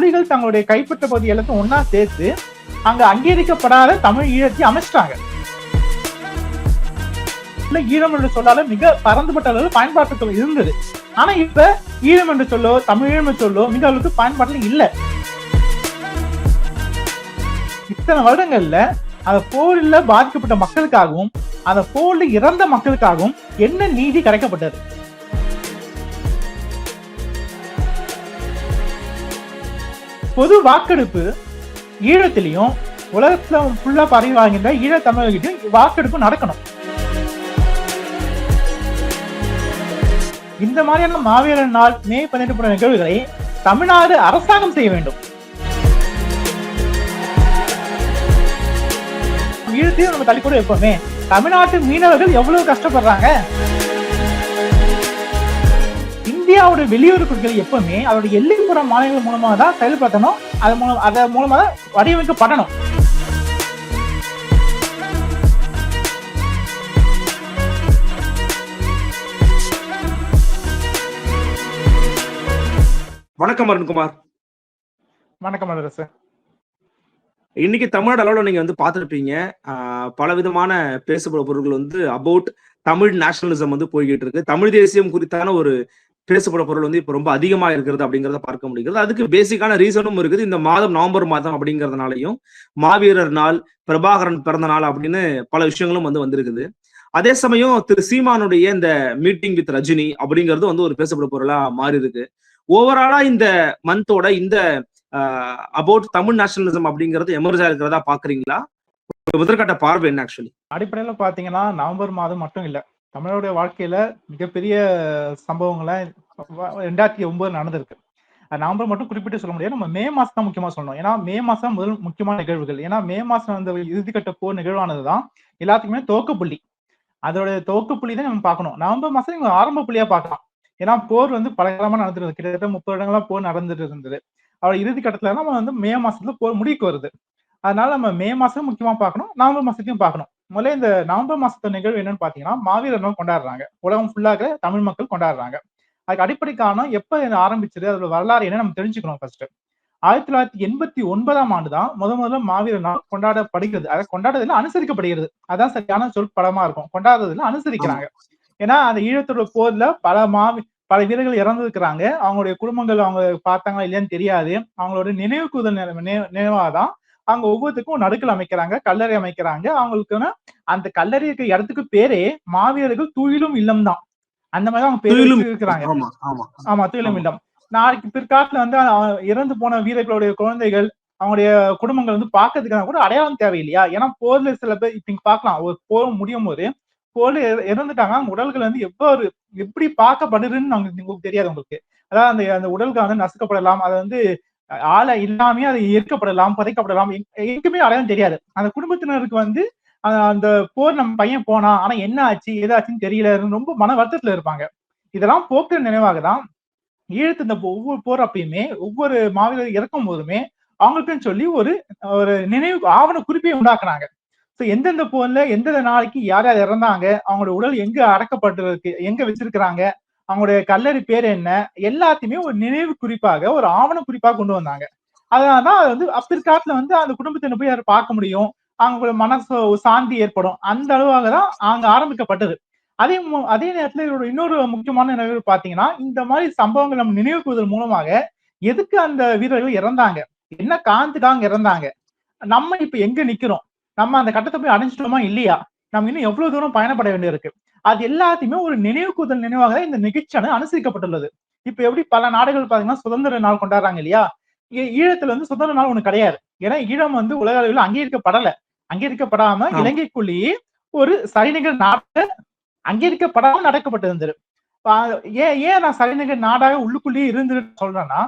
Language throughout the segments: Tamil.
புலிகள் தங்களுடைய கைப்பற்ற பகுதி எல்லாத்தையும் ஒன்னா சேர்த்து அங்க அங்கீகரிக்கப்படாத தமிழ் ஈழத்தை அமைச்சிட்டாங்க. இல்ல ஈழம் என்று சொல்லால மிக பரந்துபட்ட அளவில் பயன்பாட்டுக்கு இருந்தது. ஆனா இப்ப ஈழம் என்று சொல்லோ தமிழ் ஈழம் என்று சொல்லோ மிக அளவுக்கு பயன்பாட்டுல இல்ல. இத்தனை வருடங்கள்ல அந்த போரில் பாதிக்கப்பட்ட மக்களுக்காகவும் அந்த போர்ல இறந்த மக்களுக்காகவும் என்ன நீதி கிடைக்கப்பட்டது? பொது வாக்கெடுப்பு ஈழத்திலையும் உலகத்துல ஃபுல்லா பரவி வாழ்கின்ற ஈழ வாக்கெடுப்பு நடக்கணும். இந்த மாதிரியான மாவீரர் நாள் மே பதினெட்டு போன்ற நிகழ்வுகளை தமிழ்நாடு அரசாங்கம் செய்ய வேண்டும். ஈழத்தையும் நம்ம தள்ளி கூட எப்பவுமே தமிழ்நாட்டு மீனவர்கள் எவ்வளவு கஷ்டப்படுறாங்க? இந்தியாவோட வெளியுறவு கொள்கைகள் எப்பவுமே அதோட எல்லைப்புற மாநிலங்கள் மூலமாக தான் செயல்படுத்தணும். அது மூலம் அதன் மூலமா தான் வடிவமைக்கப்படணும். வணக்கம் அருண்குமார். வணக்கம் மதரசு. இன்னைக்கு தமிழ்நாடு அளவுல நீங்க வந்து பார்த்திருப்பீங்க. பல விதமான பேசப்படும் பொருட்கள் வந்து அபவுட் தமிழ் நேஷனலிசம் வந்து போய்கிட்டு இருக்கு. தமிழ் தேசியம் குறித்தான ஒரு பேசப்படும் பொருள் வந்து இப்போ ரொம்ப அதிகமா இருக்கிறது அப்படிங்கறத பார்க்க முடிகிறது. அதுக்கு பேசிக்கான ரீசனும் இருக்குது. இந்த மாதம் நவம்பர் மாதம் அப்படிங்கிறதுனாலையும் மாவீரர் நாள் பிரபாகரன் பிறந்த நாள் அப்படின்னு பல விஷயங்களும் வந்து வந்திருக்குது. அதே சமயம் திரு சீமானுடைய இந்த மீட்டிங் வித் ரஜினி அப்படிங்கிறது வந்து ஒரு பேசப்படும் பொருளா மாறி இருக்கு ஓவராலா இந்த மந்தோட இந்த அபவுட் தமிழ் நேஷனலிசம் அப்படிங்கிறது எமர்ஜா இருக்கிறதா பாக்குறீங்களா? முதற்கட்ட பார்வை என்ன ஆக்சுவலி அடிப்படையில பாத்தீங்கன்னா நவம்பர் மாதம் மட்டும் இல்ல. தமிழருடைய வாழ்க்கையில மிகப்பெரிய சம்பவங்களை ரெண்டாயிரத்தி ஒன்பது நடந்திருக்கு. அது நவம்பர் மட்டும் குறிப்பிட்டு சொல்ல முடியாது. நம்ம மே மாசம் தான் முக்கியமா சொல்லணும். ஏன்னா மே மாசம் முதல் முக்கியமான நிகழ்வுகள். ஏன்னா மே மாசம் அந்த இறுதிக்கட்ட போர் நிகழ்வானதுதான் எல்லாத்துக்குமே துவக்க புள்ளி. அதோட துவக்க புள்ளி தான் நம்ம பார்க்கணும். நவம்பர் மாசம் இவங்க ஆரம்ப புள்ளியா பார்க்கலாம். ஏன்னா போர் வந்து பலகாலமா நடந்துருது கிட்டத்தட்ட முப்பது இடங்கள்லாம் போர் நடந்துட்டு இருந்தது. அவரோட இறுதி கட்டத்துல நம்ம வந்து மே மாசத்துல போர் முடிக்கு வருது. அதனால நம்ம மே மாசம் முக்கியமா பார்க்கணும். நவம்பர் மாசத்தையும் பார்க்கணும். முதல்ல இந்த நவம்பர் மாசத்து நிகழ்வு என்னன்னு பாத்தீங்கன்னா மாவீரர் நாள் கொண்டாடுறாங்க. உலகம் ஃபுல்லாக தமிழ் மக்கள் கொண்டாடுறாங்க. அதுக்கு அடிப்படை காரணம் எப்ப இது ஆரம்பிச்சது அதோட வரலாறு என்ன நம்ம தெரிஞ்சுக்கணும் ஃபர்ஸ்ட் ஆயிரத்தி தொள்ளாயிரத்தி எண்பத்தி ஒன்பதாம் ஆண்டு தான் முத முதல்ல மாவீரர் நாள் கொண்டாடப்படுகிறது. அதை கொண்டாடுறதுல அனுசரிக்கப்படுகிறது. அதான் சரியான சொல் படமா இருக்கும். கொண்டாடுறதுல அனுசரிக்கிறாங்க. ஏன்னா அந்த ஈழத்தோட போர்ல பல மாவி பல வீரர்கள் இறந்துருக்கிறாங்க. அவங்களுடைய குடும்பங்கள் அவங்க பார்த்தாங்களா இல்லையான்னு தெரியாது. அவங்களோட நினைவு கூதல் நினைவாதான் அவங்க ஒவ்வொருத்துக்கும் நடுக்கல் அமைக்கிறாங்க கல்லறை அமைக்கிறாங்க. அவங்களுக்குன்னு அந்த கல்லறை இருக்க இடத்துக்கு பேரே மாவீரர்கள் துயிலும் இல்லம் தான் அந்த மாதிரி அவங்க பேர் இருக்கிறாங்க ஆமா துயிலும் இல்லம். நாளைக்கு பிற்காலத்துல வந்து இறந்து போன வீரர்களுடைய குழந்தைகள் அவங்களுடைய குடும்பங்கள் வந்து பாக்கிறதுக்கான கூட அடையாளம் தேவையில்லையா? ஏன்னா போர்ல சில பேர் இப்ப நீங்க பார்க்கலாம் ஒரு போர் முடியும் போது போர்ல இற- இறந்துட்டாங்க அவங்க உடல்கள் வந்து எவ்வாறு எப்படி பார்க்கப்படுதுன்னு உங்களுக்கு தெரியாது உங்களுக்கு. அதாவது அந்த அந்த உடல்கள் வந்து நசுக்கப்படலாம். அதை வந்து ஆளை இல்லாமே அது இருக்கப்படலாம் புதைக்கப்படலாம். எங்க- எங்குமே அடையாளம் தெரியாது. அந்த குடும்பத்தினருக்கு வந்து அந்த போர் நம்ம பையன் போனா ஆனா என்ன ஆச்சு ஏதாச்சுன்னு தெரியல ரொம்ப மன வருத்தத்துல இருப்பாங்க. இதெல்லாம் போக்குற நினைவாக தான் ஈழத்து இந்த ஒவ்வொரு போர் அப்பயுமே ஒவ்வொரு மாவீரர் இறக்கும் போதுமே அவங்களுக்குன்னு சொல்லி ஒரு ஒரு நினைவு ஆவண குறிப்பை உண்டாக்குனாங்க. ஸோ எந்தெந்த போர்ல எந்தெந்த நாளைக்கு யார் யார் இறந்தாங்க அவங்களோட உடல் எங்க அடக்கப்பட்டிருக்கு எங்க வச்சிருக்கிறாங்க அவங்களுடைய கல்லறை பேர் என்ன? எல்லாத்தையுமே ஒரு நினைவு குறிப்பாக ஒரு ஆவண குறிப்பாக கொண்டு வந்தாங்க. அதனாலதான் அது வந்து அப்பிற்காலத்துல வந்து அந்த குடும்பத்தினர் போய் யார் பார்க்க முடியும். அவங்களோட மனசு சாந்தி ஏற்படும். அந்த அளவாக தான் அங்க ஆரம்பிக்கப்பட்டது. அதே அதே நேரத்துல இதோட இன்னொரு முக்கியமான நினைவு பாத்தீங்கன்னா இந்த மாதிரி சம்பவங்கள் நம்ம நினைவு கூறுதல் மூலமாக எதுக்கு அந்த வீரர்கள் இறந்தாங்க? என்ன காரணத்துக்காக இறந்தாங்க? நம்ம இப்ப எங்க நிக்கிறோம்? நம்ம அந்த கட்டத்தை போய் அடைஞ்சிட்டோமா இல்லையா? நம்ம இன்னும் எவ்வளவு தூரம் பயணப்பட வேண்டியிருக்கு? அது எல்லாத்தையுமே ஒரு நினைவு கூறுதல் நினைவாக இந்த நிகழ்ச்சியானது அனுசரிக்கப்பட்டுள்ளது. இப்ப எப்படி பல நாடுகள் பாத்தீங்கன்னா சுதந்திர நாள் கொண்டாடுறாங்க இல்லையா? ஈழத்துல வந்து சுதந்திர நாள் ஒண்ணு கிடையாது. ஏன்னா ஈழம் வந்து உலக அளவில் அங்கீகரிக்கப்படல. அங்கீகரிக்கப்படாம. இலங்கைக்குள்ளேயே ஒரு சரிநிகர் நாட்டை அங்கீகரிக்கப்படாம நடக்கப்பட்டிருந்தது. ஏன் ஏன் நான் சரிநிகர் நாடாக உள்ளுக்குள்ளேயே இருந்து சொல்றேன்னா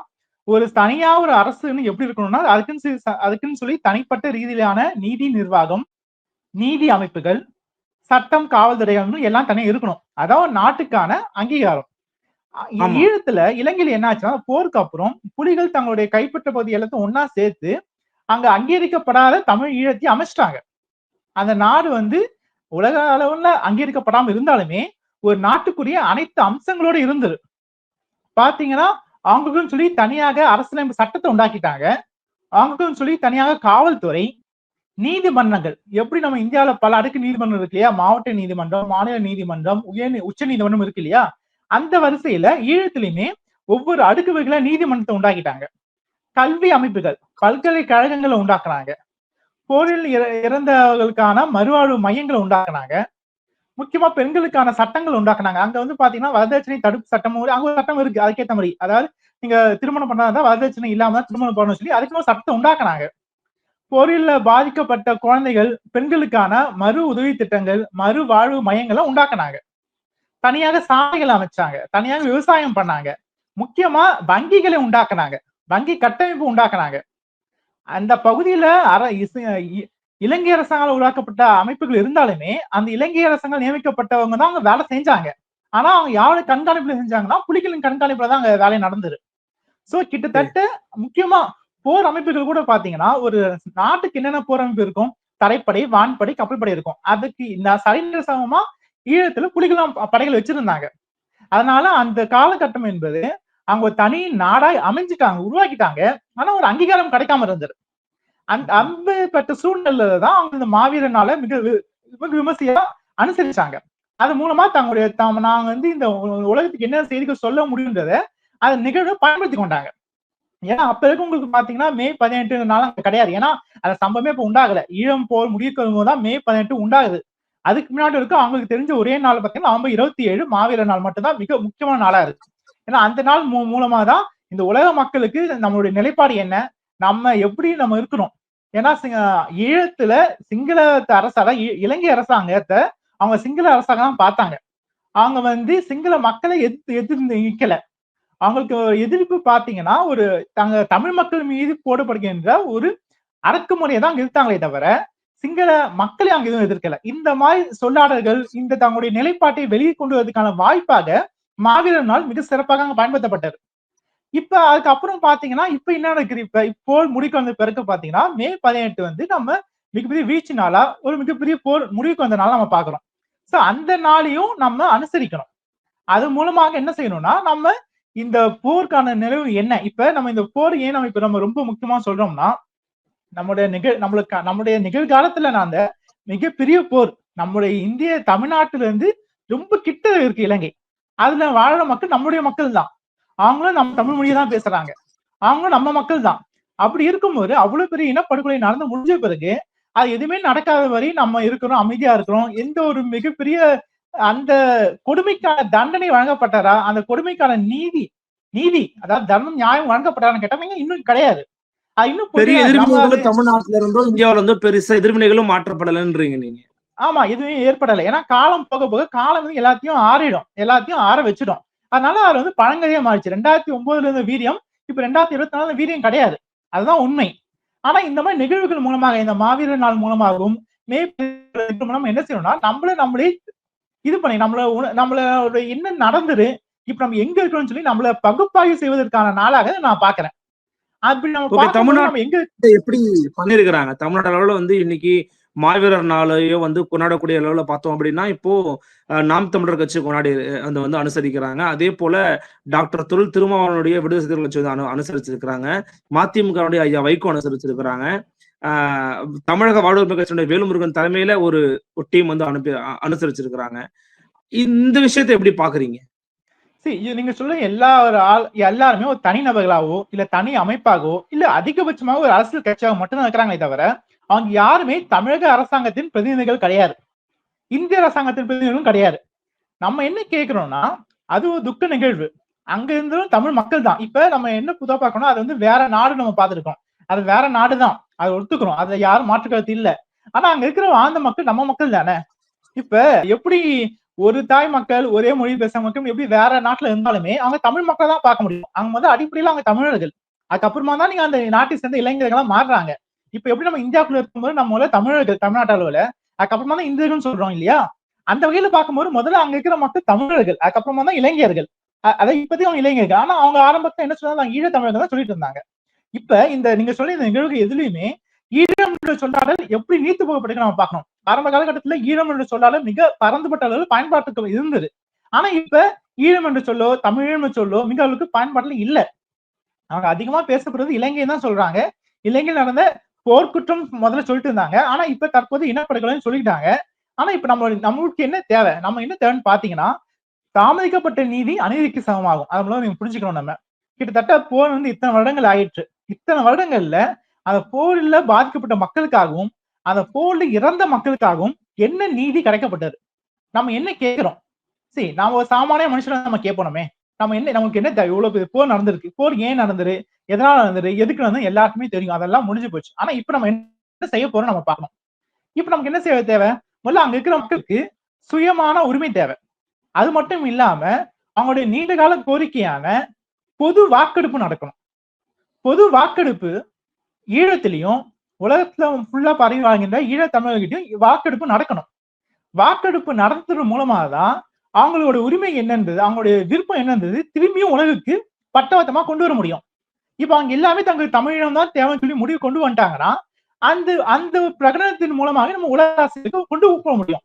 ஒரு தனியா ஒரு அரசுன்னு எப்படி இருக்கணும்னா அதுக்குன்னு சொல்லி- அதுக்குன்னு சொல்லி தனிப்பட்ட ரீதியிலான நீதி நிர்வாகம் நீதி அமைப்புகள் சட்டம் காவல்துறைகள் எல்லாம் தனியா இருக்கணும். அதான் நாட்டுக்கான அங்கீகாரம். ஈழத்துல இலங்கையில என்ன ஆச்சுன்னா போருக்கு அப்புறம் புலிகள் தங்களுடைய கைப்பற்ற பகுதி எல்லாத்தையும் ஒன்னா சேர்த்து அங்க அங்கீகரிக்கப்படாத தமிழ் ஈழத்தை அமைச்சிட்டாங்க. அந்த நாடு வந்து உலக அளவுல அங்கீகரிக்கப்படாம இருந்தாலுமே ஒரு நாட்டுக்குரிய அனைத்து அம்சங்களோட இருந்தது. பாத்தீங்கன்னா அவங்களுக்குன்னு சொல்லி தனியாக அரசியலமைப்பு சட்டத்தை உண்டாக்கிட்டாங்க. அவங்களுக்குன்னு சொல்லி தனியாக காவல்துறை நீதிமன்றங்கள். எப்படி நம்ம இந்தியாவில பல அடுக்கு நீதிமன்றம் இருக்கு இல்லையா? மாவட்ட நீதிமன்றம் மாநில நீதிமன்றம் உயர் உச்ச நீதிமன்றம் இருக்கு இல்லையா? அந்த வரிசையில ஈழத்திலுமே ஒவ்வொரு அடுக்கு வகையில நீதிமன்றத்தை உண்டாக்கிட்டாங்க. கல்வி அமைப்புகள் பல்கலைக்கழகங்களை உண்டாக்குனாங்க. போரில் இற- இறந்தவர்களுக்கான மறுவாழ்வு மையங்களை உண்டாக்குனாங்க. முக்கியமா பெண்களுக்கான சட்டங்கள் உண்டாக்குனாங்க. அங்க வந்து பாத்தீங்கன்னா வரதட்சணை தடுப்பு சட்டமும் அங்க ஒரு சட்டம் இருக்கு அதுக்கேற்ற மாதிரி. அதாவது நீங்க திருமணம் பண்ணாதான் வரதட்சணை இல்லாம தான் திருமணம் பண்ணணும் சொல்லி அதுக்கு ஒரு சட்டத்தை உண்டாக்குனாங்க. போரில் பாதிக்கப்பட்ட குழந்தைகள் பெண்களுக்கான மறு உதவி திட்டங்கள் மறு வாழ்வு மையங்களை உண்டாக்குனாங்க. தனியாக சாலைகள் அமைச்சாங்க தனியாக விவசாயம் பண்ணாங்க. முக்கியமா வங்கிகளை உண்டாக்குனாங்க வங்கி கட்டமைப்பு உண்டாக்குனாங்க. அந்த பகுதியில அர இலங்கை அரசாங்கால உருவாக்கப்பட்ட அமைப்புகள் இருந்தாலுமே அந்த இலங்கை அரசாங்கம் நியமிக்கப்பட்டவங்க தான் அவங்க வேலை செஞ்சாங்க. ஆனா அவங்க யாரோட கண்காணிப்புல செஞ்சாங்கன்னா புலிகளின் கண்காணிப்புல தான் அங்க வேலை நடந்தது. சோ கிட்டத்தட்ட முக்கியமா போர் அமைப்புகள் கூட பாத்தீங்கன்னா ஒரு நாட்டுக்கு என்னென்ன போர் அமைப்பு இருக்கும்? தரைப்படை வான்படை கப்பல்படை இருக்கும். அதுக்கு இந்த சரிநிலை சமமா ஈழத்துல புலிகளும் படைகள் வச்சிருந்தாங்க. அதனால அந்த காலகட்டம் என்பது அவங்க தனி நாடாய் அமைஞ்சிட்டாங்க உருவாக்கிட்டாங்க. ஆனா ஒரு அங்கீகாரம் கிடைக்காம இருந்தது. அந்த அப்பேற்பட்ட சூழ்நிலையில தான் அவங்க இந்த மாவீரனால மிக மிக விமர்சையா அனுசரிச்சாங்க. அது மூலமா தங்களுடைய தாம் நாங்க வந்து இந்த உலகத்துக்கு என்ன செய்திகள் சொல்ல முடியுன்றத அந்த நிகழ்வை பயன்படுத்தி கொண்டாங்க. ஏன்னா அப்ப இருக்கவங்களுக்கு பாத்தீங்கன்னா மே பதினெட்டு அங்க கிடையாது. ஏன்னா அந்த சம்பவமே இப்ப உண்டாகல. ஈழம் போர் முடிவுக்கு தான் மே பதினெட்டு உண்டாகுது. அதுக்கு முன்னாடி இருக்கு அவங்களுக்கு தெரிஞ்ச ஒரே நாள் பாத்தீங்கன்னா நவம்பர் இருபத்தி ஏழு மாவீரர் நாள் மட்டும்தான் மிக முக்கியமான நாளா இருக்கு. ஏன்னா அந்த நாள் மூ- மூலமா தான் இந்த உலக மக்களுக்கு நம்மளுடைய நிலைப்பாடு என்ன நம்ம எப்படி நம்ம இருக்கணும். ஏன்னா ஈழத்துல சிங்கள அரசாக இலங்கை அரசாங்கத்தை அவங்க சிங்கள அரசாங்கம் தான் பார்த்தாங்க. அவங்க வந்து சிங்கள மக்களை எதிர்த்து எதிர்த்து நிக்கல. அவங்களுக்கு எதிர்ப்பு பார்த்தீங்கன்னா ஒரு தங்க தமிழ் மக்கள் மீது போடப்படுகின்ற ஒரு அடக்குமுறையை தான் அங்க எதிர்த்தாங்களே தவிர சிங்கள மக்களை அங்க எதுவும் எதிர்க்கல. இந்த மாதிரி சொல்லாடல்கள் இந்த தங்களுடைய நிலைப்பாட்டை வெளியே கொண்டு வரதுக்கான வாய்ப்பாக மாவீரர் நாள் மிக சிறப்பாக அங்க பயன்படுத்தப்பட்டது. இப்ப அதுக்கப்புறம் பாத்தீங்கன்னா இப்ப என்ன நடக்குது? இப்ப இப்போ முடிவுக்கு வந்த பிறகு பாத்தீங்கன்னா மே பதினெட்டு வந்து நம்ம மிகப்பெரிய வீழ்ச்சி நாளா ஒரு மிகப்பெரிய போர் முடிவுக்கு வந்த நாளா நம்ம பாக்குறோம் சோ அந்த நாளையும் நம்ம அனுசரிக்கணும். அது மூலமாக என்ன செய்யணும்னா நம்ம இந்த போருக்கான நிலவு என்ன? இப்ப நம்ம இந்த போர் ஏன் நம்ம இப்ப நம்ம ரொம்ப முக்கியமா சொல்றோம்னா நம்முடைய நிகழ் நம்மளுக்கு நம்முடைய நிகழ்காலத்துல நான் அந்த மிகப்பெரிய போர் நம்முடைய இந்திய தமிழ்நாட்டுல இருந்து ரொம்ப கிட்ட இருக்கு இலங்கை. அதுல வாழற மக்கள் நம்முடைய மக்கள் தான். அவங்களும் நம்ம தமிழ் மொழியை தான் பேசுறாங்க. அவங்களும் நம்ம மக்கள் தான். அப்படி இருக்கும்போது அவ்வளவு பெரிய இனப்படுகொலை நடந்து முடிஞ்ச பிறகு அது எதுவுமே நடக்காத வரை நம்ம இருக்கிறோம் அமைதியா இருக்கிறோம். எந்த ஒரு மிகப்பெரிய அந்த கொடுமைக்கான தண்டனை வழங்கப்பட்டாரா? அந்த கொடுமைக்கான நீதி நீதி அதாவது தர்மம் நியாயம் வழங்கப்பட்டாரான்னு கேட்டாங்க இன்னும் கிடையாது. பெரிய எதிர்வினைகளும் தமிழ்நாட்டுல இருந்தோ இந்தியாவுல இருந்தோ பெருசா எதிர்வினைகளும் மாற்றப்படலைன்றீங்க நீங்க. ஆமா எதுவுமே ஏற்படலை. ஏன்னா காலம் போக போக காலம் வந்து எல்லாத்தையும் ஆறிடும். எல்லாத்தையும் ஆற வச்சிடும். அதனால அது வந்து பழங்கதையா மாறிச்சு. ரெண்டாயிரத்தி ஒன்பதுல இருந்த வீரியம் இப்ப ரெண்டாயிரத்தி இருபத்தி நாலு வீரியம் கிடையாது. அதுதான் உண்மை. ஆனா இந்த மாதிரி நிகழ்வுகள் மூலமாக இந்த மாவீரர் நாள் மூலமாகவும் மே மூலமா என்ன செய்யணும்னா நம்மள நம்மளே இது பண்ணி நம்மள நம்மளோட என்ன நடந்தது இப்ப நம்ம எங்க இருக்கிறோம்னு சொல்லி நம்மள பகுப்பாய்வு செய்வதற்கான நாளாக நான் பாக்குறேன் அப்படி நம்ம தமிழ்நாடு- எங்க எப்படி பண்ணிருக்கிறாங்க? தமிழ்நாடு அளவுல வந்து இன்னைக்கு மாவீரர் நாளையோ வந்து கொண்டாடக்கூடிய அளவுல பார்த்தோம் அப்படின்னா இப்போ நாம் தமிழர் கட்சி கொண்டாடி அந்த வந்து அனுசரிக்கிறாங்க. அதே போல டாக்டர் தொழில் திருமாவளவனுடைய விடுதலை சிறுத்தைகள் கட்சி வந்து அனு அனுசரிச்சிருக்கிறாங்க. மதிமுகவுடைய ஐயா வைகோ அனுசரிச்சிருக்கிறாங்க. தமிழக வாடகை கட்சியுடைய வேலுமுருகன் தலைமையில ஒரு டீம் வந்து அனுப்பி அனுசரிச்சிருக்கிறாங்க. இந்த விஷயத்தை எப்படி பாக்குறீங்க? இது நீங்க சொல்ற எல்லா ஒரு ஆள் எல்லாருமே ஒரு தனிநபர்களாவோ இல்ல தனி அமைப்பாகவோ இல்ல அதிகபட்சமாக ஒரு அரசியல் கட்சியாக மட்டும்தான் இருக்கிறாங்களே தவிர அவங்க யாருமே தமிழக அரசாங்கத்தின் பிரதிநிதிகள் கிடையாது. இந்திய அரசாங்கத்தின் பிரதிநிதிகளும் கிடையாது. நம்ம என்ன கேட்கிறோம்னா அது ஒரு துக்க நிகழ்வு. அங்க இருந்தும் தமிழ் மக்கள் தான் இப்ப நம்ம என்ன புதா பார்க்கணும் அது வந்து வேற நாடு நம்ம பார்த்துருக்கோம். அது வேற நாடு தான் அதை ஒத்துக்கிறோம். அதுல யாரும் மாற்று கருத்து இல்ல. ஆனா அங்க இருக்கிற வாழ்ந்த மக்கள் நம்ம மக்கள் தானே? இப்ப எப்படி ஒரு தாய் மக்கள் ஒரே மொழி பேச மக்கள் எப்படி வேற நாட்டுல இருந்தாலுமே அவங்க தமிழ் மக்கள் தான் பார்க்க முடியும். அவங்க வந்து அடிப்படையில அவங்க தமிழர்கள். அதுக்கப்புறமா தான் நீங்க அந்த நாட்டை சேர்ந்த இளைஞர்களா மாறுறாங்க. இப்ப எப்படி நம்ம இந்தியாவுக்குள்ள இருக்கும்போது நம்ம தமிழர்கள் தமிழ்நாட்டு அளவுல அதுக்கப்புறமா தான் இந்தியர்கள் சொல்றோம் இல்லையா? அந்த வகையில பார்க்கும்போது முதல்ல அங்க இருக்கிற மக்கள் தமிழர்கள் அதுக்கப்புறமா தான் இளைஞர்கள். அதை இப்பதையும் அவங்க இளைஞர்கள். ஆனா அவங்க ஆரம்பத்துல என்ன சொன்னாங்க? ஈழ தமிழர்கள் தான் சொல்லிட்டு இருந்தாங்க. இப்ப இந்த நீங்க சொல்லி இந்த நிகழ்வு எதுலயுமே ஈழம் என்ற சொல்லாடல் எப்படி நீத்து போகப்பட்டு நம்ம பார்க்கணும். ஆரம்ப காலகட்டத்துல ஈழம் என்ற சொல்லாடல் மிக பரந்துபட்ட அளவில் பயன்பாட்டுக்கு இருந்தது. ஆனா இப்ப ஈழம் என்று சொல்லோ தமிழ் சொல்லோ மிக அளவுக்கு பயன்பாட்டுல இல்ல. அவங்க அதிகமா பேசப்படுறது இலங்கை தான் சொல்றாங்க. இலங்கையில் நடந்த போர்க்குற்றம் முதல்ல சொல்லிட்டு இருந்தாங்க. ஆனா இப்ப தற்போது இனப்படுகொலைன்னு சொல்லிட்டாங்க. ஆனா இப்ப நம்ம நம்மளுக்கு என்ன தேவை? நம்ம என்ன தேவைன்னு பாத்தீங்கன்னா தாமதிக்கப்பட்ட நீதி அநீதிக்கு சமமாகும். அது மூலம் நீங்க புரிஞ்சுக்கணும் நம்ம. கிட்டத்தட்ட போர் வந்து இத்தனை வருடங்கள் ஆயிற்று. இத்தனை வருடங்கள்ல அந்த போரில் பாதிக்கப்பட்ட மக்களுக்காகவும் அந்த போர்ல இறந்த மக்களுக்காகவும் என்ன நீதி கிடைக்கப்பட்டது? நம்ம என்ன கேட்கிறோம்? சரி நாம ஒரு சாமானிய மனுஷனை நம்ம கேட்போமே நம்ம என்ன நமக்கு என்ன தேவை? இவ்வளவு போர் நடந்திருக்கு. போர் ஏன் நடந்தது? எதனால நடந்தது? எதுக்கு நடந்தது? எல்லாருக்குமே தெரியும். அதெல்லாம் முடிஞ்சு போச்சு. ஆனா இப்ப நம்ம என்ன செய்ய போறோம் நம்ம பார்க்கணும். இப்ப நமக்கு என்ன செய்ய தேவை? முதல்ல அங்க இருக்கிற மக்களுக்கு சுயமான உரிமை தேவை. அது மட்டும் இல்லாம அவங்களுடைய நீண்ட கால கோரிக்கையான பொது வாக்கெடுப்பு நடக்கணும். பொது வாக்கெடுப்பு ஈழத்திலையும் உலகத்துல ஃபுல்லா பரவி வாழ்கின்ற ஈழத் தமிழர்கிட்டையும் வாக்கெடுப்பு நடக்கணும். வாக்கெடுப்பு நடத்துறது மூலமாக தான் அவங்களோட உரிமை என்னன்றது அவங்களுடைய விருப்பம் என்னன்றது திரும்பியும் உலகுக்கு பட்டவட்டமா கொண்டு வர முடியும். இப்போ அவங்க எல்லாமே தங்களுக்கு தமிழினம் தான் தேவைன்னு சொல்லி முடிவு கொண்டு வந்துட்டாங்கன்னா அந்த அந்த பிரகடனத்தின் மூலமாக நம்ம உலக கொண்டு போக முடியும்.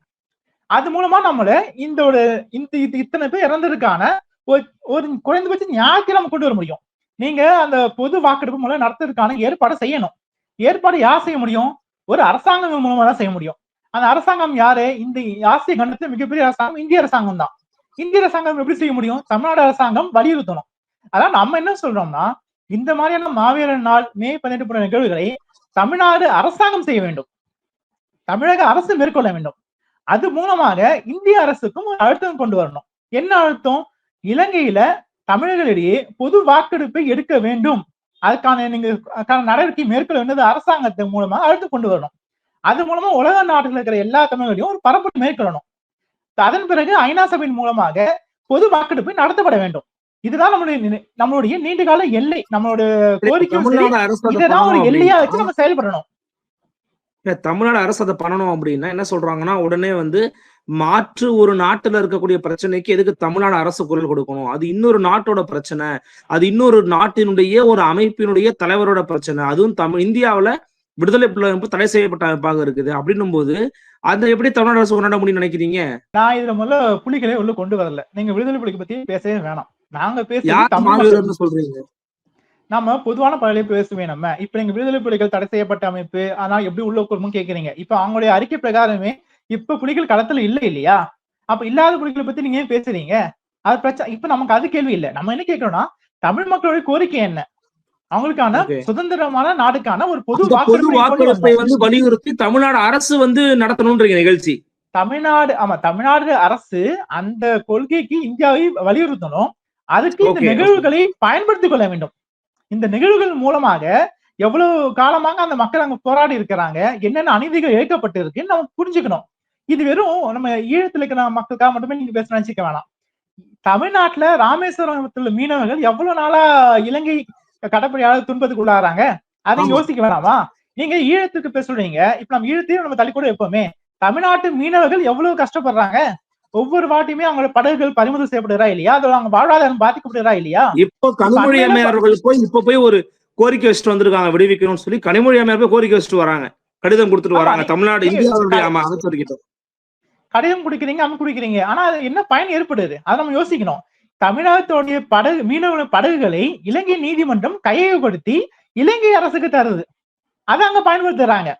அது மூலமா நம்மள இந்த ஒரு இந்த இத்தனை பேர் இறந்ததுக்கான ஒரு ஒரு குறைந்தபட்ச நியாயத்தை நம்ம கொண்டு வர முடியும். நீங்க அந்த பொது வாக்கெடுப்பு மூலம் நடத்துறதுக்கான ஏற்பாடு செய்யணும். ஏற்பாடு யார் செய்ய முடியும்? ஒரு அரசாங்கம் மூலமா தான் செய்ய முடியும். அந்த அரசாங்கம் யாரு? இந்த ஆசிய கண்டத்து மிகப்பெரிய அரசாங்கம் இந்திய அரசாங்கம் தான். இந்திய அரசாங்கம் எப்படி செய்ய முடியும்? தமிழ்நாடு அரசாங்கம் வலியுறுத்தணும். அதான் நம்ம என்ன சொல்றோம்னா இந்த மாதிரியான மாவீரன் நாள் மே பதினெட்டு போன்ற நிகழ்வுகளை தமிழ்நாடு அரசாங்கம் செய்ய வேண்டும். தமிழக அரசு மேற்கொள்ள வேண்டும். அது மூலமாக இந்திய அரசுக்கும் ஒரு அழுத்தம் கொண்டு வரணும். என்ன அழுத்தம்? இலங்கையில தமிழர்களிடையே பொது வாக்கெடுப்பை எடுக்க வேண்டும். அதுக்கான நீங்க நடவடிக்கை மேற்கொள்ள வேண்டியது அரசாங்கத்தின் மூலமா அழுத்தம் கொண்டு வரணும். அது மூலமா உலக நாட்டில் இருக்கிற எல்லா தமிழர்களையும் ஒரு பரப்பு மேற்கொள்ளணும். அதன் பிறகு ஐநா சபையின் மூலமாக பொது வாக்கெடுப்பு நடத்தப்பட வேண்டும். இதுதான் நம்மளுடைய நம்மளுடைய நீண்ட கால எல்லை நம்மளோட கோரிக்கையும் சரி தமிழ்நாடு அரசு அதை இதைதான் ஒரு எல்லையா வச்சு நம்ம செயல்படணும். தமிழ்நாடு அரசு அதை பண்ணணும் அப்படின்னா என்ன சொல்றாங்கன்னா உடனே வந்து மாற்று ஒரு நாட்டுல இருக்கக்கூடிய பிரச்சனைக்கு எதுக்கு தமிழ்நாடு அரசு குரல் கொடுக்கணும்? அது இன்னொரு நாட்டோட பிரச்சனை. அது இன்னொரு நாட்டினுடைய ஒரு அமைப்பினுடைய தலைவரோட பிரச்சனை. அதுவும் தமிழ் இந்தியாவுல விடுதலை புலி அமைப்பு தடை செய்யப்பட்ட அமைப்பாக இருக்குது. அப்படின்னும் போது அதை எப்படி தமிழ்நாடு அரசு கொண்டாட முடியும்னு நினைக்கிறீங்க? நான் இதுல முதல்ல புலிகளை உள்ள கொண்டு வரல. நீங்க விடுதலை புலிகளை பத்தி பேசவே வேணாம். நாங்க. மாவீரர்னு சொல்றீங்க? நம்ம பொதுவான பழைய பேசுவேன் நம்ம. இப்ப நீங்க விடுதலை புலிகள் தடை செய்யப்பட்ட அமைப்பு ஆனா எப்படி உள்ள உட்கொள்ளும் கேக்குறீங்க. இப்ப அவங்களுடைய அறிக்கை பிரகாரமே இப்ப புலிகள் களத்துல இல்ல இல்லையா? அப்ப இல்லாத புலிகளை பத்தி நீங்க ஏன் பேசுறீங்க? அது பிரச்சனை இப்ப நமக்கு அது கேள்வி இல்ல. நம்ம என்ன கேட்கிறோம்னா தமிழ் மக்களுடைய கோரிக்கை என்ன? அவங்களுக்கான. சுதந்திரமான நாடுக்கான ஒரு பொது வரணும். வந்து வலியுறுத்தி தமிழ்நாடு அரசு வந்து நடத்தணும்ன்றீங்க நிகழ்ச்சி. தமிழ்நாடு ஆமா தமிழ்நாடு அரசு அந்த கொள்கைக்கு இந்தியாவை வலியுறுத்தணும். அதுக்கு இந்த. நிகழ்வுகளை பயன்படுத்திக் கொள்ள வேண்டும். இந்த நிகழ்வுகள் மூலமாக எவ்வளவு காலமாக அந்த மக்கள் அங்க போராடி இருக்கிறாங்க என்னென்ன அநீதிகள் இழைக்கப்பட்டு இருக்குன்னு நம்ம புரிஞ்சுக்கணும். இது வெறும் நம்ம ஈழத்துல இருக்கிற மக்களுக்காக மட்டுமே நீங்க பேச நினைச்சுக்க வேணாம். தமிழ்நாட்டுல ராமேஸ்வரத்துல மீனவர்கள் எவ்வளவு நாளா இலங்கை கடற்படையாளர் துன்பத்துக்கு உள்ளாராங்க அதை. யோசிக்க வேணாமா? நீங்க ஈழத்துக்கு பேசுறீங்க இப்ப நம்ம ஈழத்தையும் நம்ம தள்ளி கூட வைப்போமே தமிழ்நாட்டு மீனவர்கள் எவ்வளவு கஷ்டப்படுறாங்க? ஒவ்வொரு வாட்டியுமே அவங்களோட படகுகள் பறிமுதல் செய்யப்படுறா இல்லையா? அதோட அவங்க வாழ்வாதாரம் பாதிக்கப்படுறா இல்லையா? இப்போ கனிமொழி அண்ணன் அம்மையார் அவர்கள் போய் இப்ப போய் ஒரு கோரிக்கை வச்சுட்டு வந்திருக்காங்க விடுவிக்கணும்னு சொல்லி கனிமொழி அம்மையார் போய் கோரிக்கை வச்சுட்டு வராங்க. கடிதம் கொடுத்துட்டு வராங்க. தமிழ்நாடு இந்தியாவுடைய அமைச்சர்கிட்ட. கடிதம் குடிக்கிறீங்க அம்மு குடிக்கிறீங்க. ஆனா அது என்ன பயன் ஏற்படுது? அதை நம்ம யோசிக்கணும். தமிழகத்தோடைய படகு மீனவ படகுகளை இலங்கை நீதிமன்றம் கையகப்படுத்தி இலங்கை அரசுக்கு தருது. அதை அங்க பயன்படுத்துறாங்க.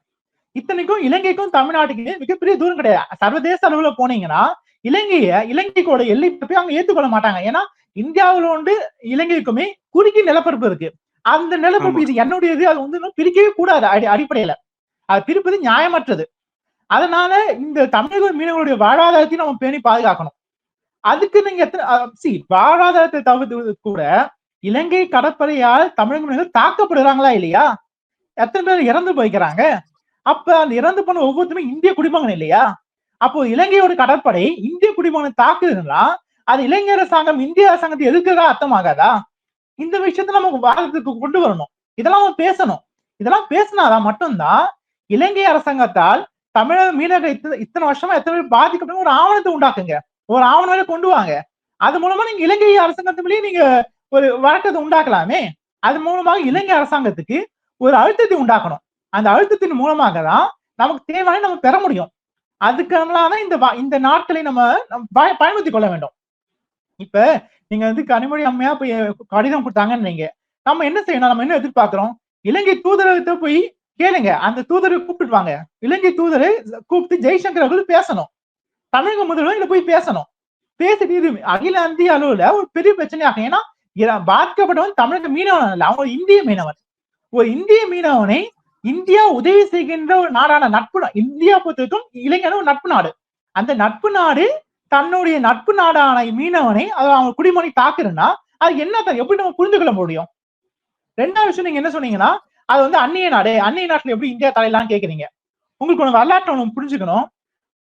இத்தனைக்கும் இலங்கைக்கும் தமிழ்நாட்டுக்கு மிகப்பெரிய தூரம் கிடையாது. சர்வதேச அளவுல போனீங்கன்னா இலங்கைய இலங்கைக்கோட எல்லை போய் அவங்க ஏத்துக்கொள்ள மாட்டாங்க. ஏன்னா இந்தியாவுல வந்து இலங்கைக்குமே குறுகிய நிலப்பரப்பு இருக்கு. அந்த நிலப்பரப்பு. இது என்னுடையது அது வந்து பிரிக்கவே கூடாது அடி- அடிப்படையில. அது பிரிப்பது நியாயமற்றது. அதனால இந்த தமிழக மீனவர்களுடைய வாழ்வாதாரத்தையும் நம்ம பேணி பாதுகாக்கணும். அதுக்கு நீங்க எத்தனை சி வாழ்வாதாரத்தை தவிர்த்து கூட இலங்கை கடற்படையால் தமிழக மீனவர்கள் தாக்கப்படுறாங்களா இல்லையா? எத்தனை பேர் இறந்து போய்க்கிறாங்க? அப்ப அந்த இறந்து போன ஒவ்வொருத்தருமே இந்திய குடிமகன் இல்லையா? அப்போ இலங்கையோட கடற்படை இந்திய குடிமகனை தாக்குதுன்னா அது இலங்கை அரசாங்கம் இந்திய அரசாங்கத்தை எதிர்க்கிறதா அர்த்தமாகாதா? இந்த விஷயத்த நம்ம வாதத்துக்கு கொண்டு வரணும். இதெல்லாம் பேசணும். இதெல்லாம் பேசினாதான் மட்டும்தான் இலங்கை அரசாங்கத்தால் தமிழக மீனவர் இத்தனை இத்தனை வருஷமா எத்தனை பேர் பாதிக்கப்படும் ஒரு ஆவணத்தை உண்டாக்குங்க. ஒரு ஆவணத்தை கொண்டு வாங்க. அது மூலமா நீங்க இலங்கை அரசாங்கத்திலேயே நீங்க ஒரு வழக்கத்தை உண்டாக்கலாமே. அது மூலமாக இலங்கை அரசாங்கத்துக்கு ஒரு அழுத்தத்தை உண்டாக்கணும். அந்த அழுத்தத்தின் மூலமாக தான் நமக்கு தேவையான நம்ம பெற முடியும். அதுக்கெல்லாம் தான் இந்த இந்த நாட்களை நம்ம பய- பயன்படுத்திக் கொள்ள வேண்டும். இப்ப நீங்க வந்து கனிமொழி அம்மையா போய் கடிதம் கொடுத்தாங்கன்னு நீங்க நம்ம என்ன செய்யணும்? நம்ம என்ன எதிர்பார்க்கிறோம்? இலங்கை தூதரகத்தை போய் கேளுங்க அந்த தூதரை கூப்பிட்டு வாங்க. இலங்கை தூதரை கூப்பிட்டு ஜெய்சங்கர் அவர்கள் பேசணும். தமிழக முதல்வர் இங்க போய் பேசணும். பேசிட்டு இது அகில இந்திய அளவுல ஒரு பெரிய பிரச்சனையாகும் ஏன்னா பாதிக்கப்பட்டவன் தமிழக மீனவன் அல்ல அவங்க இந்திய மீனவன். ஒரு இந்திய மீனவனை இந்தியா உதவி செய்கின்ற ஒரு நாடான நட்பு இந்தியா பொறுத்தவரைக்கும் இலங்கை ஒரு நட்பு நாடு. அந்த நட்பு நாடு தன்னுடைய நட்பு நாடான மீனவனை அது அவங்க குடிமொழி தாக்குறேன்னா அது என்ன எப்படி நம்ம புரிந்து கொள்ள முடியும்? ரெண்டாவது விஷயம் நீங்க என்ன சொன்னீங்கன்னா அது வந்து அந்நிய நாடு. அந்நிய நாட்டுல எப்படி இந்தியா தலையெல்லாம் கேக்குறீங்க? உங்களுக்கு ஒண்ணு வரலாற்று ஒண்ணு புரிஞ்சுக்கணும்.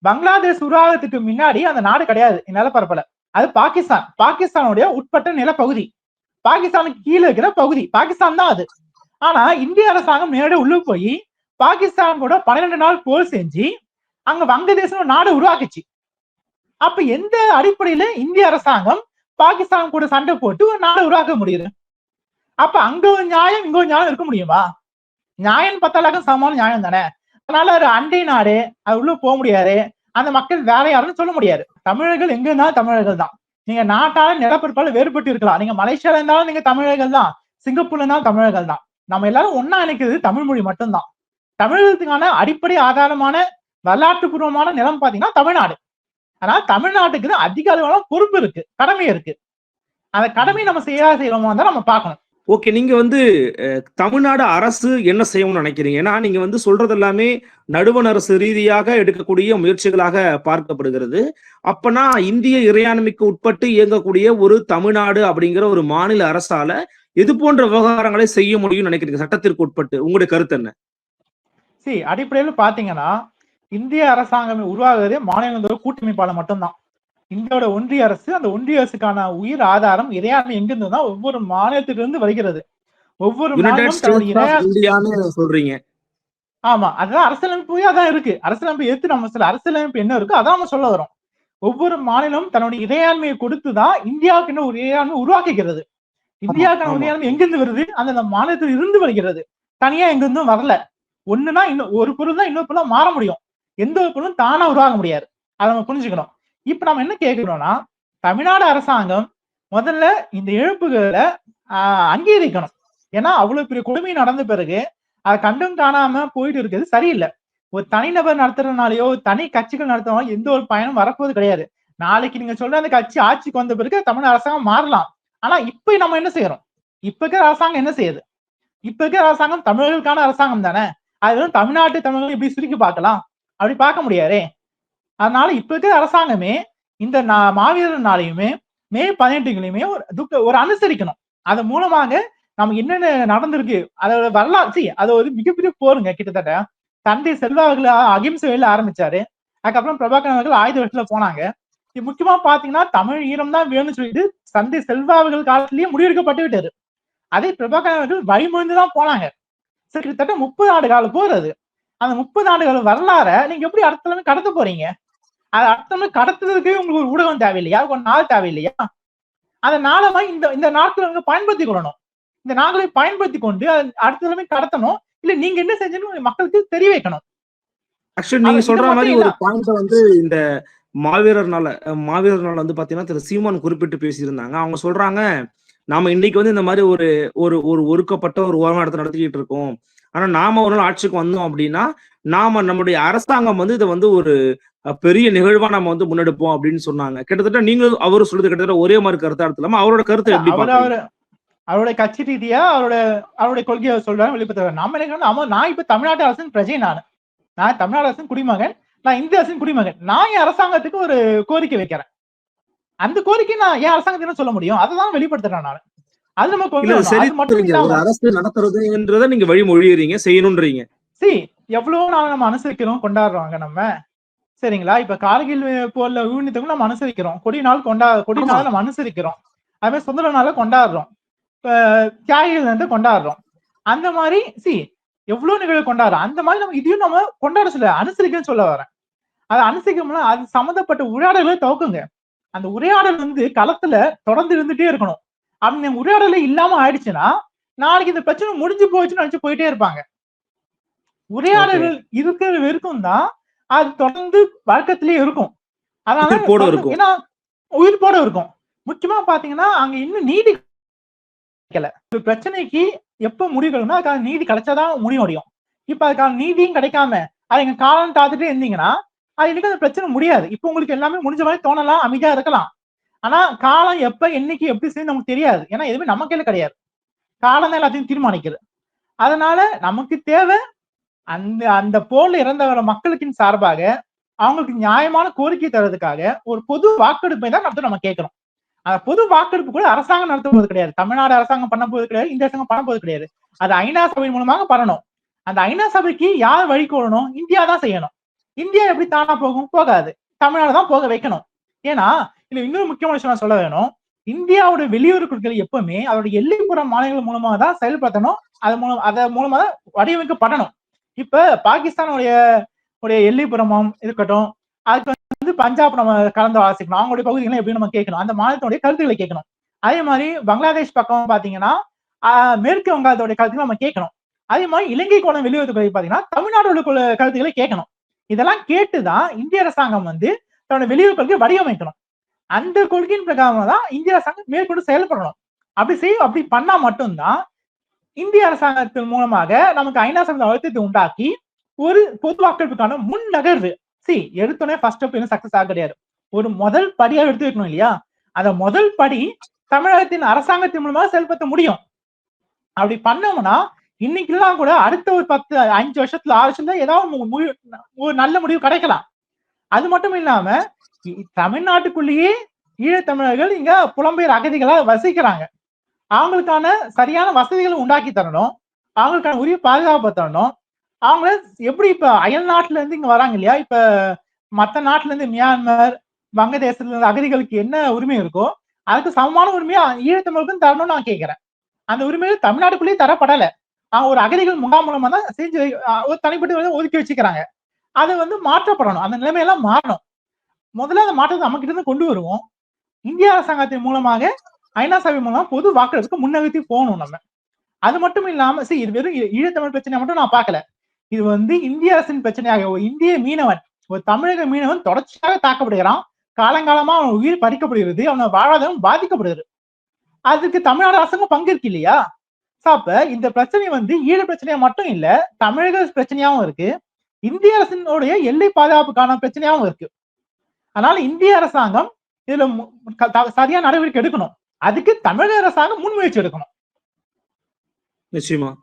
பங்களாதேஷ் உருவாகத்துக்கு முன்னாடி அந்த நாடு கிடையாது. நிலப்பரப்புல அது பாகிஸ்தான். பாகிஸ்தானுடைய உட்பட்ட நிலப்பகுதி. பாகிஸ்தானுக்கு கீழே இருக்கிற பகுதி. பாகிஸ்தான் தான் அது. ஆனா இந்திய அரசாங்கம் நேரடியாக உள்ள போய் பாகிஸ்தான் கூட பன்னிரெண்டு நாள் போர் செஞ்சு அங்க வங்கதேசம் ஒரு நாடு உருவாக்குச்சு. அப்ப எந்த அடிப்படையில இந்திய அரசாங்கம் பாகிஸ்தான் கூட சண்டை போட்டு ஒரு நாடு உருவாக்க முடியுது? அப்ப அங்க ஒரு நியாயம் இங்க ஒரு நியாயம் இருக்க முடியுமா? நியாயம் பத்தாலாக்கும் சமமான நியாயம் தானே? அதனால ஒரு அண்டை நாடு அது உள்ள போக முடியாது. அந்த மக்கள் வேற யாருன்னு சொல்ல முடியாது. தமிழர்கள் எங்க இருந்தாலும் தமிழர்கள் தான். நீங்க நாட்டால நிலப்பரப்பால வேறுபட்டு இருக்கலாம். நீங்க மலேசியால இருந்தாலும் நீங்க தமிழர்கள் தான். சிங்கப்பூர்ல இருந்தாலும் தமிழர்கள் தான். நம்ம எல்லாரும் ஒண்ணா நினைக்கிறது தமிழ் மொழி மட்டும்தான். தமிழகத்துக்கான அடிப்படை ஆதாரமான வரலாற்று பூர்வமான நிலம் பாத்தீங்கன்னா தமிழ்நாடு. ஆனா தமிழ்நாட்டுக்கு தான் அதிக அளவான பொறுப்பு இருக்கு. கடமை இருக்கு. அந்த கடமை நம்ம செய்யாத செய்யறோமா தான் நம்ம பார்க்கணும். ஓகே நீங்க வந்து தமிழ்நாடு அரசு என்ன செய்யணும்னு நினைக்கிறீங்க? ஏன்னா நீங்க வந்து சொல்றது எல்லாமே நடுவண் அரசு ரீதியாக எடுக்கக்கூடிய முயற்சிகளாக பார்க்கப்படுகிறது. அப்பனா இந்திய இறையாண்மைக்கு உட்பட்டு இயங்கக்கூடிய ஒரு தமிழ்நாடு அப்படிங்கிற ஒரு மாநில அரசால இது போன்ற விவகாரங்களை செய்ய முடியும்னு நினைக்கிறீங்க? சட்டத்திற்கு உட்பட்டு. உங்களுடைய கருத்து என்ன? சரி அடிப்படையில் பாத்தீங்கன்னா இந்திய அரசாங்கம் உருவாகிறதே மாநிலங்களோட கூட்டமைப்பால மட்டும்தான். இந்தியாவோட ஒன்றிய அரசு அந்த ஒன்றிய அரசுக்கான உயிர் ஆதாரம் இறையாண்மை எங்கிருந்து தான் ஒவ்வொரு மாநிலத்திலிருந்து வருகிறது. ஒவ்வொரு மாநிலம் சொல்றீங்க. ஆமா அதுதான் அரசியலமைப்பு அதான் இருக்கு. அரசியலமைப்பு எடுத்து நம்ம சொல்ல அரசியலமைப்பு என்ன இருக்கோ அதான் நம்ம சொல்ல வரோம் ஒவ்வொரு மாநிலமும் தன்னுடைய இறையாண்மையை கொடுத்துதான் இந்தியாவுக்கு என்ன ஒரு இறையாண்மை உருவாக்குகிறது? இந்தியாவுக்கான. இறையாண்மை எங்கிருந்து வருது? அந்த மாநிலத்தில் இருந்து வருகிறது. தனியா எங்கிருந்தும் வரல. ஒண்ணுனா இன்னும் ஒரு பொருள் தான் இன்னொரு பொருளா மாற முடியும். எந்த ஒரு பொருளும் தானா உருவாக முடியாது. அதை நம்ம புரிஞ்சுக்கணும். இப்ப நம்ம என்ன கேட்கிறோம்னா தமிழ்நாடு அரசாங்கம் முதல்ல இந்த இழப்புகளை அங்கீகரிக்கணும். ஏன்னா அவ்வளவு பெரிய கொடுமை நடந்த பிறகு அதை கண்டும் காணாம போயிட்டு இருக்கிறது சரியில்லை. ஒரு தனிநபர் நடத்துறதுனாலயோ தனி கட்சிகள் நடத்துறதுனால எந்த ஒரு பயனும் வரப்போது கிடையாது. நாளைக்கு நீங்க சொல்ற அந்த கட்சி ஆட்சிக்கு வந்த பிறகு தமிழ் அரசாங்கம் மாறலாம். ஆனா இப்ப நம்ம என்ன செய்யறோம்? இப்ப இருக்கிற அரசாங்கம் என்ன செய்யுது? இப்ப இருக்கிற அரசாங்கம் தமிழர்களுக்கான அரசாங்கம் தானே? அது வந்து தமிழ்நாட்டு தமிழர்கள் இப்படி சுருக்கி பார்க்கலாம்? அப்படி பார்க்க முடியாதே. அதனால இப்ப இருக்கிற அரசாங்கமே இந்த நா- மாவீரர் நாளையுமே மே பதினெட்டுகளையுமே ஒரு துக்க ஒரு அனுசரிக்கணும். அதன் மூலமாக நமக்கு என்னென்ன நடந்திருக்கு அதோட வரலாறு அது ஒரு மிகப்பெரிய போருங்க கிட்டத்தட்ட. தந்தை செல்வா அவர்கள் அகிம்சை வழியில ஆரம்பிச்சாரு. அதுக்கப்புறம் பிரபாகரன் அவர்கள் ஆயுத வயசுல போனாங்க. இது முக்கியமா பாத்தீங்கன்னா தமிழ் ஈரம் தான் வேணும்னு சொல்லிட்டு தந்தை செல்வா அவர்கள் காலத்திலேயே முடிவெடுக்கப்பட்டு விட்டாரு. அதே பிரபாகரன் அவர்கள் வழிமொழிந்து தான் போனாங்க. சரி, கிட்டத்தட்ட முப்பது ஆண்டு கால போர் அது. அந்த முப்பது ஆண்டு கால வரலாற நீங்க எப்படி அடுத்த கடத்த போறீங்க? அது அடுத்த தலைமை கடத்துறதுக்கு உங்களுக்கு ஒரு ஊடகம் தேவையில்லையா? ஒரு நாள் தேவையில்லையா? அந்த நாளை இந்த இந்த நாட்களை வந்து பயன்படுத்தி கொள்ளணும். இந்த நாட்களை பயன்படுத்தி கொண்டு அடுத்த தலைமை கடத்தணும். இல்ல நீங்க என்ன செஞ்சீங்கன்னு மக்களுக்கு தெரிய வைக்கணும். ஆக்சுவலி நீங்க சொல்ற மாதிரி ஒரு பாயிண்ட் வந்து இந்த மாவீரர் நாள் அஹ், மாவீரர் நாள் வந்து பாத்தீங்கன்னா திரு சீமான் குறிப்பிட்டு பேசியிருந்தாங்க. அவங்க சொல்றாங்க நாம இன்னைக்கு வந்து இந்த மாதிரி ஒரு ஒரு ஒரு ஒடுக்கப்பட்ட ஒரு ஓரமா இடத்தை நடத்திக்கிட்டு இருக்கோம். ஆனா நாம ஒரு நாள் ஆட்சிக்கு வந்தோம் அப்படின்னா நாம நம்முடைய அரசாங்கம் வந்து இதை வந்து ஒரு பெரிய நிகழ்வா நம்ம வந்து முன்னெடுப்போம் அப்படின்னு சொன்னாங்க. கிட்டத்தட்ட நீங்களும் அவரும் சொல்றது கிட்டத்தட்ட ஒரே மாதிரி கருத்தா எடுத்துலாமா அவரோட கருத்தை எப்படி அவர் அவரு அவருடைய கட்சி ரீதியா அவரோட அவருடைய கொள்கையை சொல்றாரு வெளிப்படுத்துறாரு. நம்ம நம்ம நான் இப்ப தமிழ்நாட்டு அரசின் பிரஜை நான். நான் தமிழ்நாடு அரசின் குடிமகன் நான் இந்திய அரசின் குடிமகன். நான் என் அரசாங்கத்துக்கு ஒரு கோரிக்கை வைக்கிறேன். அந்த கோரிக்கை நான் என் அரசாங்கத்தின சொல்ல முடியும்? அதை தான் வெளிப்படுத்துறேன் நான். அது நம்ம. சரி இல்லாம அரசு நடத்துறதுன்றத நீங்க வழிமொழியறீங்க செய்யணும்ன்றீங்க சி எவ்வளவு நாள் நம்ம அனுசரிக்கிறோம் கொண்டாடுறோங்க நம்ம. சரிங்களா? இப்ப கார்கில் போர்ல யூனித்துக்கும் நம்ம அனுசரிக்கிறோம். கொடி நாள் கொண்டா கொடி நாள் நம்ம அனுசரிக்கிறோம். அது மாதிரி சுதந்திர நாளை கொண்டாடுறோம் தியாகிகள் வந்து கொண்டாடுறோம். அந்த மாதிரி சி எவ்வளவு நிகழ்வு கொண்டாடுறோம். அந்த மாதிரி நம்ம இதையும் நம்ம கொண்டாட சொல்ல அனுசரிக்கன்னு சொல்ல வரேன். அதை அனுசரிக்கணும்னா அது சம்மந்தப்பட்ட உரையாடல்களை துவக்குங்க அந்த உரையாடல் வந்து களத்துல தொடர்ந்து இருந்துட்டே இருக்கணும். அந்த உரையாடலே இல்லாம ஆயிடுச்சுன்னா நாளைக்கு இந்த பிரச்சனை முடிஞ்சு போச்சுன்னு நினைச்சு போயிட்டே இருப்பாங்க. உரையாடல்கள் இருக்கிற வரைக்கும் தான் அது தொடர்ந்து வழக்கத்திலேயே இருக்கும். அதனால இருக்கும். ஏன்னா உயிர்ப்போட இருக்கும். முக்கியமா பாத்தீங்கன்னா அங்க இன்னும் நீதி கிடைக்கல. ஒரு பிரச்சனைக்கு எப்ப முடிவு கிடைக்கும்னா அதுக்கான நீதி கிடைச்சாதான் முடிவு முடியும். இப்ப அதுக்கான நீதியும் கிடைக்காம அது எங்க காலம் தாத்துட்டே இருந்தீங்கன்னா அது இன்னைக்கு அந்த பிரச்சனை முடியாது. இப்ப உங்களுக்கு எல்லாமே முடிஞ்ச மாதிரி தோணலாம் அமைதியா இருக்கலாம். ஆனா காலம் எப்ப என்னைக்கு எப்படி செய்யும் நமக்கு தெரியாது. ஏன்னா எதுவுமே நம்ம கையில கிடையாது. காலம் தான் எல்லாத்தையும் தீர்மானிக்குது. அதனால நமக்கு தேவை அந்த அந்த போர்ல இறந்த மக்களுக்கின் சார்பாக அவங்களுக்கு நியாயமான கோரிக்கை தரதுக்காக ஒரு பொது வாக்கெடுப்பை தான் நடத்த நம்ம கேட்கிறோம். அந்த பொது வாக்கெடுப்பு கூட அரசாங்கம் நடத்த போது கிடையாது. தமிழ்நாடு அரசாங்கம் பண்ண போது கிடையாது. இந்த அரசாங்கம் பண்ண போது கிடையாது. அது ஐநா சபை மூலமாக பண்ணணும். அந்த ஐநா சபைக்கு யார் வழி கோடணும் இந்தியா தான் செய்யணும். இந்தியா எப்படி தானா போகும்? போகாது. தமிழ்நாடு தான் போக வைக்கணும். ஏன்னா இதுல இன்னொரு முக்கியமான விஷயம் நான் சொல்ல வேணும். இந்தியாவோட வெளியுறவு கொள்கை எப்பவுமே அதோட எல்லைப்புற மாநிலங்கள் மூலமாக தான் செயல்படுத்தணும். அது மூலம் அதன் மூலமா தான் வடிவமைக்கப்படணும். இப்ப பாகிஸ்தானுடைய உடைய எல்லைப்புறமும் இருக்கட்டும் அதுக்கு வந்து பஞ்சாப் நம்ம கலந்து வாசிக்கணும். அவங்களுடைய பகுதிகளை எப்படி நம்ம கேட்கணும்? அந்த மாநிலத்தினுடைய கருத்துக்களை கேட்கணும். அதே மாதிரி பங்களாதேஷ் பக்கம் பாத்தீங்கன்னா மேற்கு வங்காளத்தோடைய கருத்துக்களை நம்ம கேட்கணும். அதே மாதிரி இலங்கை கோணம் வெளியுறவு பாத்தீங்கன்னா தமிழ்நாடு கருத்துக்களை கேட்கணும். இதெல்லாம் கேட்டுதான் இந்திய அரசாங்கம் வந்து தன்னோட வெளியுறவு கொள்கை வடிவமைக்கணும். அந்த கொள்கையின் பிரகாரம் தான் இந்திய அரசாங்கம் மேற்கொண்டு செயல்படணும். அப்படி செய்ய அப்படி பண்ணா மட்டும்தான் இந்திய அரசாங்கத்தின் மூலமாக நமக்கு ஐநா சபை அழுத்தத்தை உண்டாக்கி ஒரு பொது வாக்கெடுப்புக்கான முன் நகர்வு சி எடுத்தோடனே ஃபர்ஸ்ட் ஸ்டெப் இன்னும் சக்சஸ் ஆக கிடையாது ஒரு முதல் படியா எடுத்து வைக்கணும் இல்லையா? அந்த முதல் படி தமிழகத்தின் அரசாங்கத்தின் மூலமாக செயல்படுத்த முடியும். அப்படி பண்ணோம்னா இன்னைக்குலாம் கூட அடுத்த ஒரு பத்து அஞ்சு வருஷத்துல ஆறு வருஷத்துல ஏதாவது ஒரு நல்ல முடிவு கிடைக்கலாம். அது மட்டும் இல்லாம தமிழ்நாட்டுக்குள்ளேயே ஈழத்தமிழர்கள் இங்க புலம்பெயர் அகதிகளா வசிக்கிறாங்க. அவங்களுக்கான சரியான வசதிகளை உண்டாக்கி தரணும். அவங்களுக்கான உரிய பாதுகாப்பு தரணும். அவங்கள எப்படி இப்ப அயல் நாட்டுல இருந்து இங்க வராங்க இல்லையா? இப்ப மத்த நாட்டுல இருந்து மியான்மர் வங்கதேசத்துல இருந்து அகதிகளுக்கு என்ன உரிமை இருக்கோ அதுக்கு சமமான உரிமையா ஈழத்தமிழுக்கும் தரணும்னு நான் கேட்கிறேன் அந்த உரிமைகள் தமிழ்நாட்டுக்குள்ளேயே தரப்படல. அவங்க ஒரு அகதிகள் முகாம் மூலமா தான் செஞ்சு ஒரு தனிப்பட்ட ஒதுக்கி வச்சுக்கிறாங்க. அது வந்து மாற்றப்படணும். அந்த நிலைமையெல்லாம் மாறணும். முதல்ல அந்த மாற்றத்தை நம்ம கிட்ட இருந்து கொண்டு வருவோம். இந்திய அரசாங்கத்தின் மூலமாக ஐநா சபை மூலம் பொது வாக்கெடுப்புக்கு முன்னகர்த்தி போகணும் நம்ம அது மட்டும் இல்லாம சரி இது வெறும் ஈழத்தமிழ் பிரச்சனை மட்டும் நான் பார்க்கல. இது வந்து இந்திய அரசின் பிரச்சனையாக ஒரு இந்திய மீனவன் ஒரு தமிழக மீனவன் தொடர்ச்சியாக தாக்கப்படுகிறான். காலங்காலமா அவன் உயிர் பறிக்கப்படுகிறது அவன வாழ்வாதாரம் பாதிக்கப்படுகிறது. அதுக்கு தமிழ்நாடு அரசாங்கம் பங்கு இல்லையா? அப்ப இந்த பிரச்சனை வந்து ஈழ பிரச்சனையா மட்டும் இல்ல தமிழக பிரச்சனையாவும் இருக்கு. இந்திய அரசினுடைய எல்லை பாதுகாப்புக்கான பிரச்சனையாவும் இருக்கு. அதனால இந்திய அரசாங்கம் இதுல சரியா நடவடிக்கை எடுக்கணும். அதுக்கு தமிழக அரசாங்கம் முன்முயற்சி எடுக்கணும். நிச்சயமா.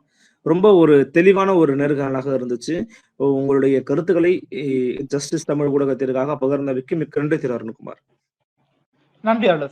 ரொம்ப ஒரு தெளிவான ஒரு நேர்காணலாக இருந்துச்சு. உங்களுடைய கருத்துக்களை ஜஸ்டிஸ் தமிழ் ஊடகத்திற்காக பகிர்ந்தவைக்கு மிக்க நன்றி திரு. அருண்குமார். நன்றி அருள்